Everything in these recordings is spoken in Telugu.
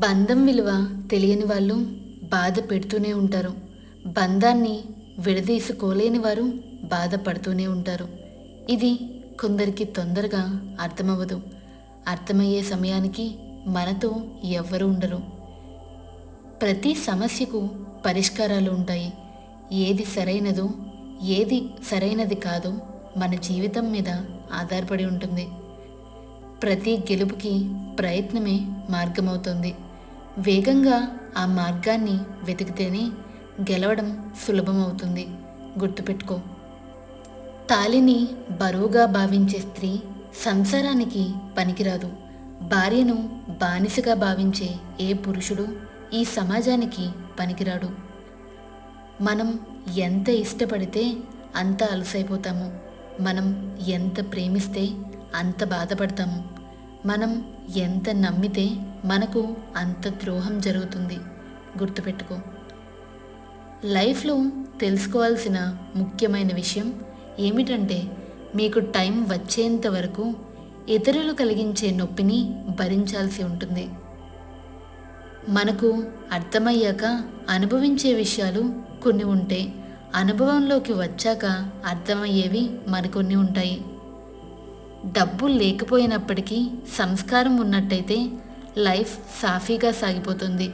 బంధం విలువ తెలియని వాళ్ళు బాధ పెడుతూనే ఉంటారు. బంధాన్ని విడదీసుకోలేని వారు బాధపడుతూనే ఉంటారు. ఇది కొందరికి తొందరగా అర్థమవ్వదు. అర్థమయ్యే సమయానికి మనతో ఎవ్వరూ ఉండరు. ప్రతి సమస్యకు పరిష్కారాలు ఉంటాయి. ఏది సరైనదో ఏది సరైనది కాదో మన జీవితం మీద ఆధారపడి ఉంటుంది. ప్రతి గెలుపుకి ప్రయత్నమే మార్గమవుతుంది. వేగంగా ఆ మార్గాన్ని వెతికితేనే గెలవడం సులభమవుతుంది. గుర్తుపెట్టుకో. తాలిని బరువుగా భావించే స్త్రీ సంసారానికి పనికిరాదు. భార్యను బానిసగా భావించే ఏ పురుషుడు ఈ సమాజానికి పనికిరాడు. మనం ఎంత ఇష్టపడితే అంత అలసైపోతాము. మనం ఎంత ప్రేమిస్తే అంత బాధపడతాము. మనం ఎంత నమ్మితే మనకు అంత ద్రోహం జరుగుతుంది. గుర్తుపెట్టుకో. లైఫ్లో తెలుసుకోవాల్సిన ముఖ్యమైన విషయం ఏమిటంటే మీకు టైం వచ్చేంత వరకు ఇతరులు కలిగించే నొప్పిని భరించాల్సి ఉంటుంది. మనకు అర్థమయ్యాక అనుభవించే విషయాలు కొన్ని ఉంటే అనుభవంలోకి వచ్చాక అర్థమయ్యేవి మరికొన్ని ఉంటాయి. డబ్బు లేకపోయినప్పటికీ సంస్కారం ఉన్నట్టయితే లైఫ్ సాఫీగా సాగిపోతుంది.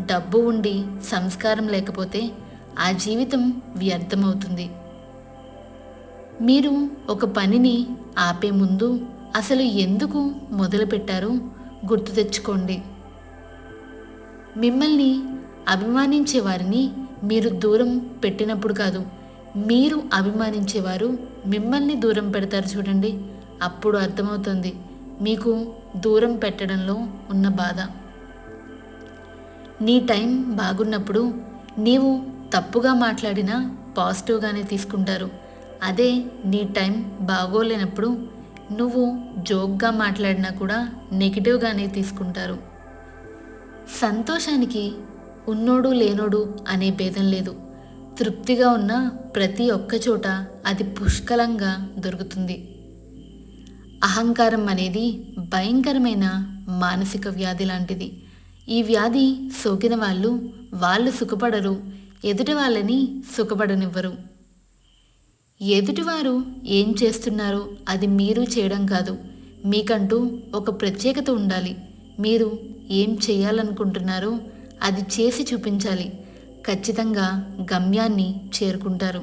డబ్బు ఉండి సంస్కారం లేకపోతే ఆ జీవితం వ్యర్థమవుతుంది. మీరు ఒక పనిని ఆపే ముందు అసలు ఎందుకు మొదలుపెట్టారో గుర్తు తెచ్చుకోండి. మిమ్మల్ని అభిమానించే వారిని మీరు దూరం పెట్టినప్పుడు కాదు మీరు అభిమానించేవారు మిమ్మల్ని దూరం పెడతారు చూడండి. అప్పుడు అర్థమవుతుంది. మీకు దూరం పెట్టడంలో ఉన్న బాధ. నీ టైం బాగున్నప్పుడు నీవు తప్పుగా మాట్లాడినా పాజిటివ్గానే తీసుకుంటారు. అదే నీ టైం బాగోలేనప్పుడు నువ్వు జోక్గా మాట్లాడినా కూడా నెగిటివ్గానే తీసుకుంటారు. సంతోషానికి ఉన్నోడు లేనోడు అనే భేదం లేదు. తృప్తిగా ఉన్న ప్రతి ఒక్క చోట అది పుష్కలంగా దొరుకుతుంది. అహంకారం అనేది భయంకరమైన మానసిక వ్యాధి లాంటిది. ఈ వ్యాధి సోకిన వాళ్ళు వాళ్ళు సుఖపడరు ఎదుటి వాళ్ళని సుఖపడనివ్వరు. ఎదుటివారు ఏం చేస్తున్నారో అది మీరు చేయడం కాదు. మీకంటూ ఒక ప్రత్యేకత ఉండాలి. మీరు ఏం చేయాలనుకుంటున్నారో అది చేసి చూపించాలి. ఖచ్చితంగా గమ్యాన్ని చేరుకుంటారు.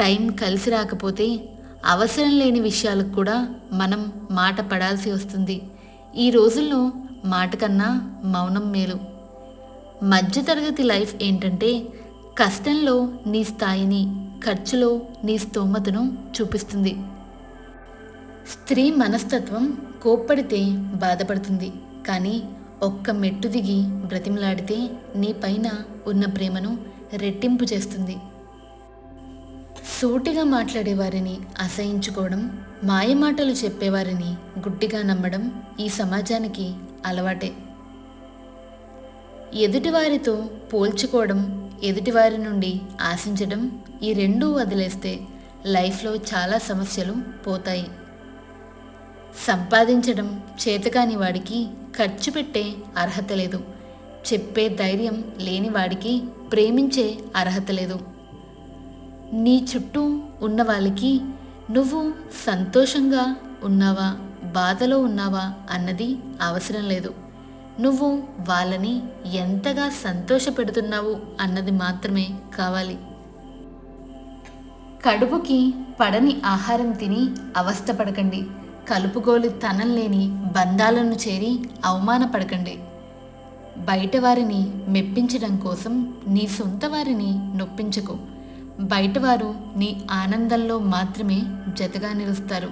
టైం కలిసి రాకపోతే అవసరం లేని విషయాలకు కూడా మనం మాట పడాల్సి వస్తుంది. ఈ రోజుల్లో మాట కన్నా మౌనం మేలు. మధ్యతరగతి లైఫ్ ఏంటంటే కష్టంలో నీ స్థాయిని ఖర్చులో నీ స్తోమతను చూపిస్తుంది. స్త్రీ మనస్తత్వం కోప్పడితే బాధపడుతుంది. కానీ ఒక్క మెట్టు దిగి బ్రతిమలాడితే నీ పైన ఉన్న ప్రేమను రెట్టింపు చేస్తుంది. సూటిగా మాట్లాడేవారిని అసహించుకోవడం మాయమాటలు చెప్పేవారిని గుడ్డిగా నమ్మడం ఈ సమాజానికి అలవాటే. ఎదుటివారితో పోల్చుకోవడం ఎదుటివారి నుండి ఆశించడం ఈ రెండూ వదిలేస్తే లైఫ్లో చాలా సమస్యలు పోతాయి. సంపాదించడం చేతకాని వాడికి ఖర్చు పెట్టే అర్హత లేదు. చెప్పే ధైర్యం లేని వాడికి ప్రేమించే అర్హత లేదు. నీ చుట్టూ ఉన్న వాళ్ళకి నువ్వు సంతోషంగా ఉన్నావా బాధలో ఉన్నావా అన్నది అవసరం లేదు. నువ్వు వాళ్ళని ఎంతగా సంతోషపెడుతున్నావు అన్నది మాత్రమే కావాలి. కడుపుకి పడని ఆహారం తిని అవస్థపడకండి. కలుపుగోలు తనం లేని బంధాలను చేరి అవమానపడకండి. బయట వారిని మెప్పించడం కోసం నీ సొంత వారిని నొప్పించకు. బయటవారు నీ ఆనందంలో మాత్రమే జతగా నిలుస్తారు.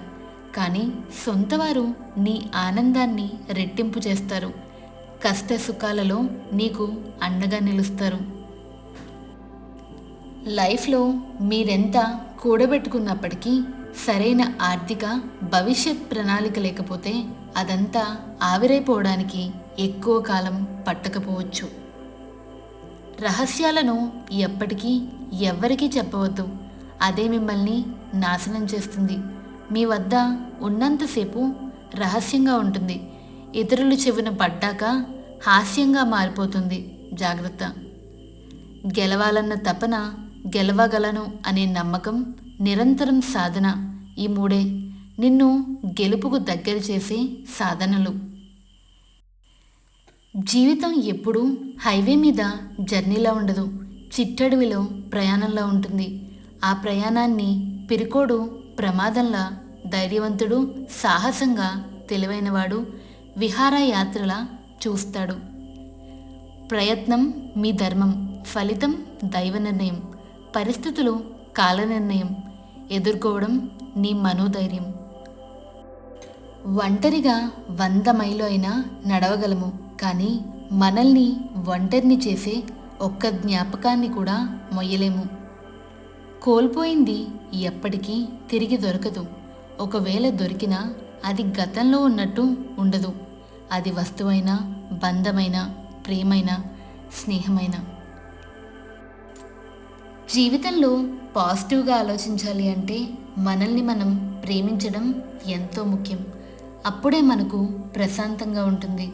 కానీ సొంతవారు నీ ఆనందాన్ని రెట్టింపు చేస్తారు. కష్ట సుఖాలలో నీకు అండగా నిలుస్తారు. లైఫ్లో మీరెంత కూడబెట్టుకున్నప్పటికీ సరైన ఆర్థిక భవిష్యత్ ప్రణాళిక లేకపోతే అదంతా ఆవిరైపోవడానికి ఎక్కువ కాలం పట్టకపోవచ్చు. రహస్యాలను ఎప్పటికీ ఎవ్వరికీ చెప్పవద్దు. అదే మిమ్మల్ని నాశనం చేస్తుంది. మీ వద్ద ఉన్నంతసేపు రహస్యంగా ఉంటుంది. ఇతరులు చెవిన పడ్డాక హాస్యంగా మారిపోతుంది. జాగ్రత్త. గెలవాలన్న తపన గెలవగలను అనే నమ్మకం నిరంతరం సాధన. ఈ మూడే నిన్ను గెలుపుకు దగ్గర చేసే సాధనలు. జీవితం ఎప్పుడూ హైవే మీద జర్నీలా ఉండదు. చిట్టడవిలో ప్రయాణంలా ఉంటుంది. ఆ ప్రయాణాన్ని పిరికోడు ప్రమాదంలా ధైర్యవంతుడు సాహసంగా తెలివైనవాడు విహారయాత్రలా చూస్తాడు. ప్రయత్నం మీ ధర్మం ఫలితం దైవ నిర్ణయం పరిస్థితులు కాల నిర్ణయం ఎదుర్కోవడం నీ మనోధైర్యం. ఒంటరిగా వంద మైలు అయినా నడవగలము కానీ మనల్ని ఒంటరిని చేసే ఒక్క జ్ఞాపకాన్ని కూడా మొయ్యలేము. కోల్పోయింది ఎప్పటికీ తిరిగి దొరకదు. ఒకవేళ దొరికినా అది గతంలో ఉన్నట్టు ఉండదు. అది వస్తువైనా బంధమైన ప్రేమైన స్నేహమైన. జీవితంలో పాజిటివ్గా ఆలోచించాలి అంటే మనల్ని మనం ప్రేమించడం ఎంతో ముఖ్యం. అప్పుడే మనకు ప్రశాంతంగా ఉంటుంది.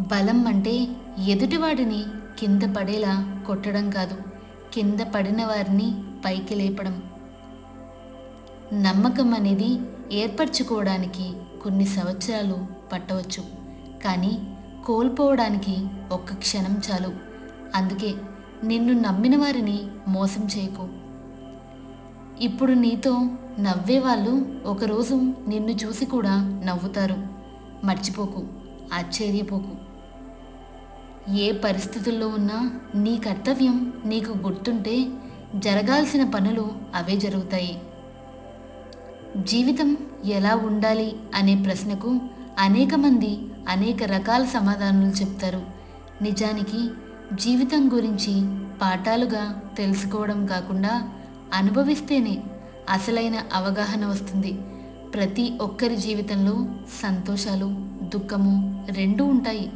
బలం అంటే ఎదుటివాడిని కింద పడేలా కొట్టడం కాదు. కింద పడిన వారిని పైకి లేపడం. నమ్మకం అనేది ఏర్పరచుకోవడానికి కొన్ని సంవత్సరాలు పట్టవచ్చు. కానీ కోల్పోవడానికి ఒక్క క్షణం చాలు. అందుకే నిన్ను నమ్మిన వారిని మోసం చేయకు. ఇప్పుడు నీతో నవ్వే వాళ్ళు ఒకరోజు నిన్ను చూసి కూడా నవ్వుతారు. మర్చిపోకు. ఆశ్చర్యపోకు. ఏ పరిస్థితుల్లో ఉన్నా నీ కర్తవ్యం నీకు గుర్తుంటే జరగాల్సిన పనులు అవే జరుగుతాయి. జీవితం ఎలా ఉండాలి అనే ప్రశ్నకు అనేక మంది అనేక రకాల సమాధానాలు చెప్తారు. నిజానికి జీవితం గురించి పాఠాలుగా తెలుసుకోవడం కాకుండా అనుభవిస్తేనే అసలైన అవగాహన వస్తుంది. ప్రతి ఒక్కరి జీవితంలో సంతోషాలు దుఃఖము రెండూ ఉంటాయి.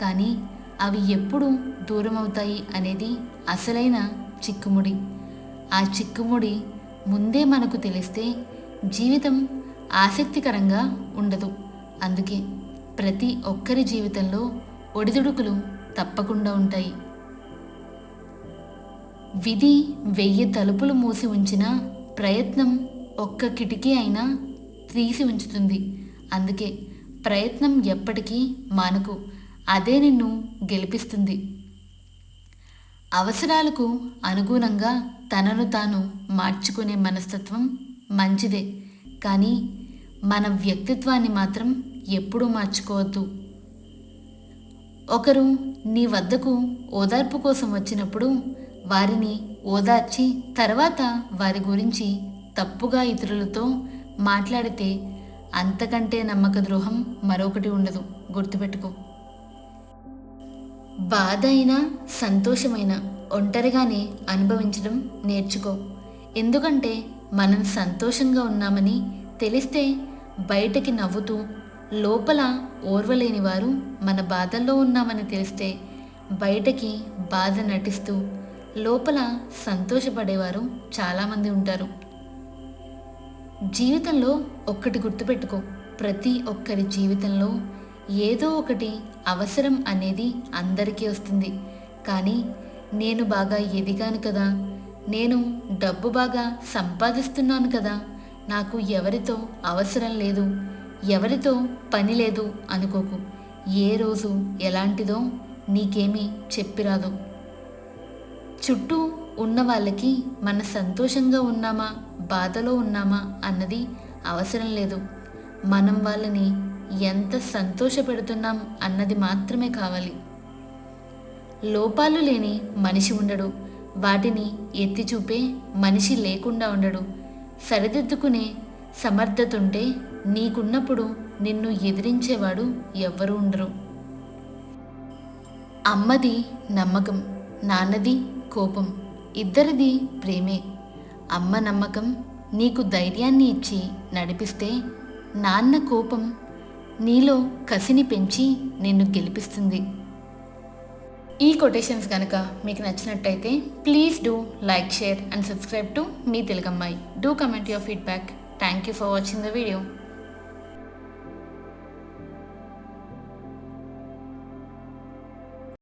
కానీ అవి ఎప్పుడు దూరమవుతాయి అనేది అసలైన చిక్కుముడి. ఆ చిక్కుముడి ముందే మనకు తెలిస్తే జీవితం ఆసక్తికరంగా ఉండదు. అందుకే ప్రతి ఒక్కరి జీవితంలో ఒడిదుడుకులు తప్పకుండా ఉంటాయి. విధి వెయ్యి తలుపులు మూసి ఉంచిన ప్రయత్నం ఒక్క కిటికీ అయినా తీసి ఉంచుతుంది. అందుకే ప్రయత్నం ఎప్పటికీ మానుకు. అదే నిన్ను గెలిపిస్తుంది. అవసరాలకు అనుగుణంగా తనను తాను మార్చుకునే మనస్తత్వం మంచిదే. కానీ మన వ్యక్తిత్వాన్ని మాత్రం ఎప్పుడూ మార్చుకోవద్దు. ఒకరు నీ వద్దకు ఓదార్పు కోసం వచ్చినప్పుడు వారిని ఓదార్చి తర్వాత వారి గురించి తప్పుగా ఇతరులతో మాట్లాడితే అంతకంటే నమ్మక ద్రోహం మరొకటి ఉండదు. గుర్తుపెట్టుకో. బాధ అయినా సంతోషమైన ఒంటరిగానే అనుభవించడం నేర్చుకో. ఎందుకంటే మనం సంతోషంగా ఉన్నామని తెలిస్తే బయటకి నవ్వుతూ లోపల ఓర్వలేని వారు మన బాధల్లో ఉన్నామని తెలిస్తే బయటకి బాధ నటిస్తూ లోపల సంతోషపడేవారు చాలామంది ఉంటారు. జీవితంలో ఒక్కటి గుర్తుపెట్టుకో. ప్రతి ఒక్కరి జీవితంలో ఏదో ఒకటి అవసరం అనేది అందరికీ వస్తుంది. కానీ నేను బాగా ఎదిగాను కదా. నేను డబ్బు బాగా సంపాదిస్తున్నాను కదా. నాకు ఎవరితో అవసరం లేదు. ఎవరితో పని లేదు అనుకోకు. ఏ రోజు ఎలాంటిదో నీకేమీ చెప్పిరాదు చుట్టూ ఉన్న వాళ్ళకి మన సంతోషంగా ఉన్నామా? బాధలో ఉన్నామా? అన్నది అవసరం లేదు. మనం వాళ్ళని ఎంత సంతోషపెడుతున్నాం అన్నది మాత్రమే కావాలి. లోపాలు లేని మనిషి ఉండడు. వాటిని ఎత్తి చూపే మనిషి లేకుండా ఉండడు. సరిదిద్దుకునే సమర్థతుంటే నీకున్నప్పుడు నిన్ను ఎదిరించేవాడు ఎవ్వరూ ఉండరు. అమ్మది నమ్మకం నాన్నది కోపం ఇద్దరిది ప్రేమే. అమ్మ నమ్మకం నీకు ధైర్యాన్ని ఇచ్చి నడిపిస్తే నాన్న కోపం నీలో కసిని పెంచి నిన్ను గెలిపిస్తుంది. ఈ కొటేషన్స్ కనుక మీకు నచ్చినట్టయితే please do like share and subscribe to me తెలుగమ్మాయి. Do comment your feedback. Thank you for watching the video.